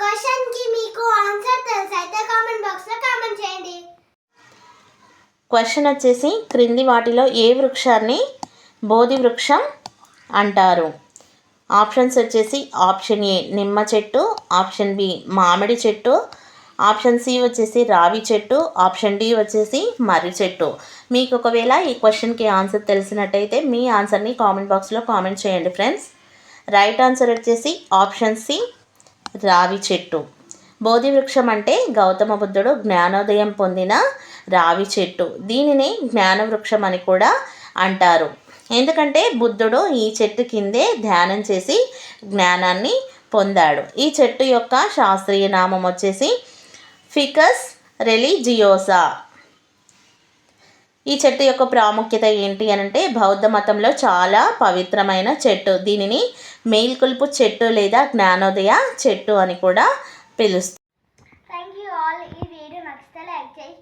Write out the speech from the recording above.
క్వశ్చన్కి మీకు ఆన్సర్ తెలుసు కామెంట్ బాక్స్లో కామెంట్ చేయండి. క్వశ్చన్ వచ్చేసి క్రింది వాటిలో ఏ వృక్షాన్ని బోధి వృక్షం అంటారు? ఆప్షన్స్ వచ్చేసి ఆప్షన్ ఏ నిమ్మ చెట్టు ఆప్షన్ బి మామిడి చెట్టు ఆప్షన్ సి వచ్చేసి రావి చెట్టు ఆప్షన్ డి వచ్చేసి మర్రి చెట్టు. మీకు ఒకవేళ ఈ క్వశ్చన్కి ఆన్సర్ తెలిసినట్టయితే మీ ఆన్సర్ని కామెంట్ బాక్స్లో కామెంట్ చేయండి ఫ్రెండ్స్ రైట్ ఆన్సర్ వచ్చేసి ఆప్షన్ సి రావి చెట్టు. బోధి వృక్షం అంటే గౌతమ బుద్ధుడు జ్ఞానోదయం పొందిన రావి చెట్టు. దీనిని జ్ఞాన వృక్షం అని కూడా అంటారు. ఎందుకంటే బుద్ధుడు ఈ చెట్టు కిందే ధ్యానం చేసి జ్ఞానాన్ని పొందాడు. ఈ చెట్టు యొక్క శాస్త్రీయ నామం వచ్చేసి ఫికస్ రెలిజియోసా. ఈ చెట్టు యొక్క ప్రాముఖ్యత ఏంటి అని అంటే బౌద్ధ మతంలో చాలా పవిత్రమైన చెట్టు. దీనిని మేల్కొల్పు చెట్టు లేదా జ్ఞానోదయ చెట్టు అని కూడా పిలుస్తారు. థ్యాంక్ యూ ఆల్ ఈ వీడియో నచ్చితే లైక్ చేసి